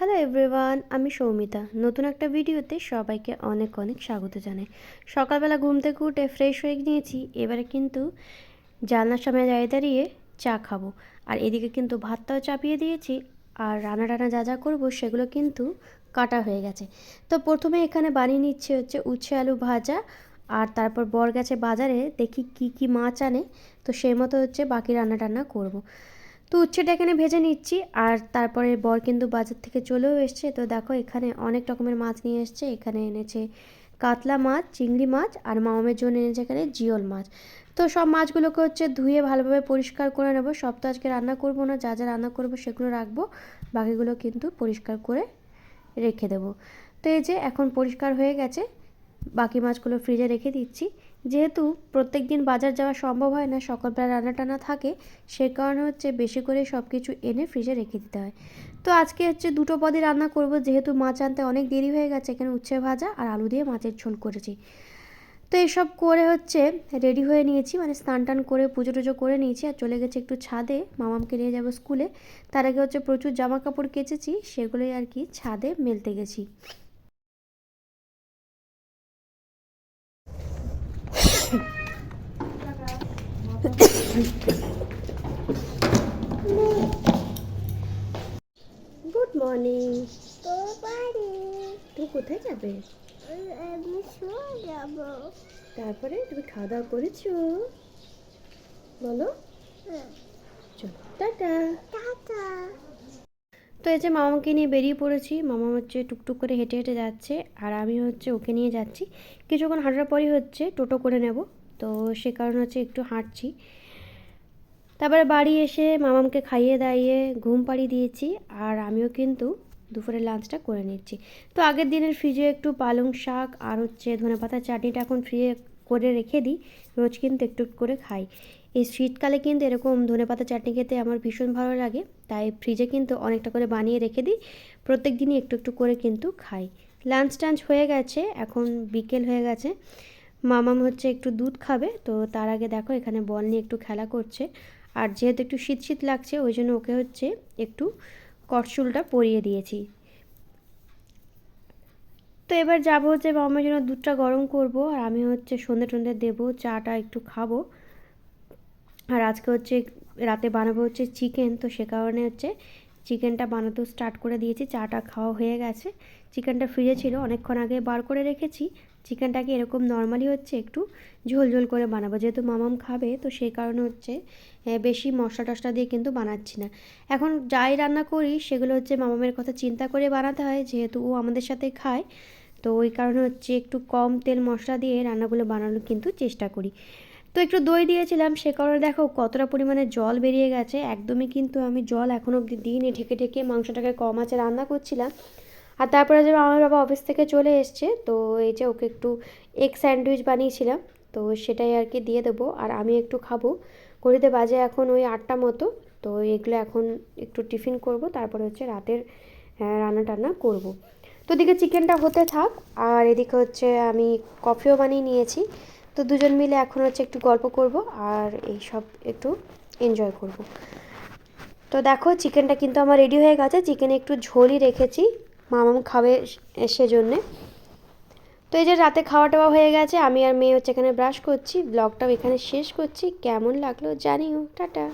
Hello everyone আমি সৌমিতা। নতুন একটা ভিডিওতে সবাইকে অনেক অনেক স্বাগত জানাই। সকালবেলা ঘুম থেকে উঠে ফ্রেশ হয়ে নিয়েছি এবারে কিন্তু জানলার সামনে দাঁড়িয়ে দাঁড়িয়ে চা খাব। আর এদিকে কিন্তু ভাতটাও চাপিয়ে দিয়েছি, আর রান্না টানা যা যা করব সেগুলো কিন্তু কাটা হয়ে গেছে। তো প্রথমে এখানে বানিয়ে নিচ্ছে হচ্ছে উচ্ছে আলু ভাজা, আর তারপর বর গেছে বাজারে দেখি কি কি মাছ আনে, তো সেই মতো হচ্ছে বাকি রান্না টান্না করব। তো উচ্ছেটা এখানে ভেজে নিচ্ছি, আর তারপরে বর কিন্তু বাজার থেকে চলেও এসছে। তো দেখো, এখানে অনেক রকমের মাছ নিয়ে এসছে। এখানে এনেছে কাতলা মাছ, চিংড়ি মাছ, আর মামের জন্য এনেছে এখানে জিওল মাছ। তো সব মাছগুলোকে হচ্ছে ধুয়ে ভালোভাবে পরিষ্কার করে নেব। সব তো আজকে রান্না করব না, যা যা রান্না করব সেগুলো রাখব। বাকিগুলো কিন্তু পরিষ্কার করে রেখে দেবো। তো এই যে এখন পরিষ্কার হয়ে গেছে, বাকি মাছগুলো ফ্রিজে রেখে দিচ্ছি। যেহেতু প্রত্যেক দিন বাজার যাওয়া সম্ভব হয় না, সকালবেলা রান্না টানা থাকে, সে কারণে হচ্ছে বেশি করে সব কিছু এনে ফ্রিজে রেখে দিতে হয়। তো আজকে হচ্ছে দুটো পদে রান্না করব, যেহেতু মাছ আনতে অনেক দেরি হয়ে গেছে, এখানে উচ্ছে ভাজা আর আলু দিয়ে মাছের ঝোল করেছি। তো এসব করে হচ্ছে রেডি হয়ে নিয়েছি মানে স্নান টান করে পুজো টুজো করে নিয়েছি আর চলে গেছে একটু ছাদে, মামামকে নিয়ে যাব স্কুলে। তার আগে হচ্ছে প্রচুর জামা কাপড় কেচেছি, সেগুলোই আর কি ছাদে মেলতে গেছি। গুড মর্নিং তুমি কোথায় যাবে? তারপরে তুমি খাওয়া দাওয়া করেছ? বলো। চলো টাটা। টাটা। যে মামাকে নিয়ে বেরিয়ে পড়েছি। মামা হচ্ছে টুকটুক করে হেঁটে হেঁটে যাচ্ছে আর আমি হচ্ছে ওকে নিয়ে যাচ্ছি। কিছুক্ষণ হাঁটার পরই হচ্ছে টোটো করে নেব। তো সে কারণে হচ্ছে একটু হাঁটছি। তারপরে বাড়ি এসে মামামকে খাইয়ে দাইয়ে ঘুম পাড়িয়ে দিয়েছি আর আমিও কিন্তু দুপুরের লাঞ্চটা করে নিচ্ছি। তো আগের দিনের ফ্রিজে একটু পালং শাক আর হচ্ছে ধনে পাতার চাটনিটা এখন ফ্রিজে করে রেখে দিই। রোজ কিন্তু একটু করে খাই। এই শীতকালে কিন্তু এরকম ধনে পাতা চাটনি খেতে আমার ভীষণ ভালো লাগে। তাই ফ্রিজে কিন্তু অনেকটা করে বানিয়ে রেখে দিই। প্রত্যেক দিনই একটু একটু করে কিন্তু খাই। লাঞ্চ টাঞ্চ হয়ে গেছে, এখন বিকেল হয়ে গেছে। মামাম হচ্ছে একটু দুধ খাবে, তো তার আগে দেখো এখানে বল নিয়ে একটু খেলা করছে। আর যেহেতু একটু শীত শীত লাগছে, ওই জন্য ওকে হচ্ছে একটু কটচুলটা পরিয়ে দিয়েছি। তো এবার যাব হচ্ছে মামার জন্য দুধটা গরম করব, আর আমি হচ্ছে সন্ধে টন্ধে দেবো, চাটা একটু খাব। আর আজকে হচ্ছে রাতে বানাবো হচ্ছে চিকেন, তো সে কারণে হচ্ছে চিকেনটা বানাতেও স্টার্ট করে দিয়েছি, চাটা খাওয়া হয়ে গেছে। চিকেনটা ফ্রিজে ছিল, অনেকক্ষণ আগে বার করে রেখেছি। চিকেনটাকে এরকম নর্মালি হচ্ছে একটু ঝোল ঝোল করে বানাবো, যেহেতু মামাম খাবে, তো সেই কারণে হচ্ছে বেশি মশলা টশলা দিয়ে কিন্তু বানাচ্ছি না। এখন যাই রান্না করি, সেগুলো হচ্ছে মামামের কথা চিন্তা করে বানাতে হয়, যেহেতু ও আমাদের সাথে খায়। তো ওই কারণে হচ্ছে একটু কম তেল মশলা দিয়ে রান্নাগুলো বানানোর কিন্তু চেষ্টা করি। তো একটু দই দিয়েছিলাম, সে কারণে দেখো কতটা পরিমাণে জল বেরিয়ে গেছে। একদমই কিন্তু আমি জল এখনও অবধি দিইনি, ঢেকে ঢেকে মাংসটাকে কম আছে রান্না করছিলাম। আর তারপরে যে আমার বাবা অফিস থেকে চলে এসছে, তো এই যে ওকে একটু এগ স্যান্ডউইচ বানিয়েছিলাম, তো সেটাই আর কি দিয়ে দেবো। আর আমি একটু খাব। ঘড়িতে বাজে এখন ওই আটটা মতো, তো এগুলো এখন একটু টিফিন করব, তারপরে হচ্ছে রাতের রান্না টান্না করব। তো এদিকে চিকেনটা হতে থাক, আর এদিকে হচ্ছে আমি কফিও বানিয়ে নিয়েছি। তো দুজন মিলে এখন হচ্ছে একটু গল্প করব আর এই সব একটু এনজয় করব। তো দেখো চিকেনটা কিন্তু আমার রেডি হয়ে গেছে। চিকেনে একটু ঝোলই রেখেছি। মামাম খাবে সেজন্যে। তো এই যে রাতে খাওয়া টাওয়া হয়ে গেছে, আমি আর মেয়ে হচ্ছে এখানে ব্রাশ করছি। ব্লগটাও এখানে শেষ করছি। কেমন লাগল জানিও। টাটা।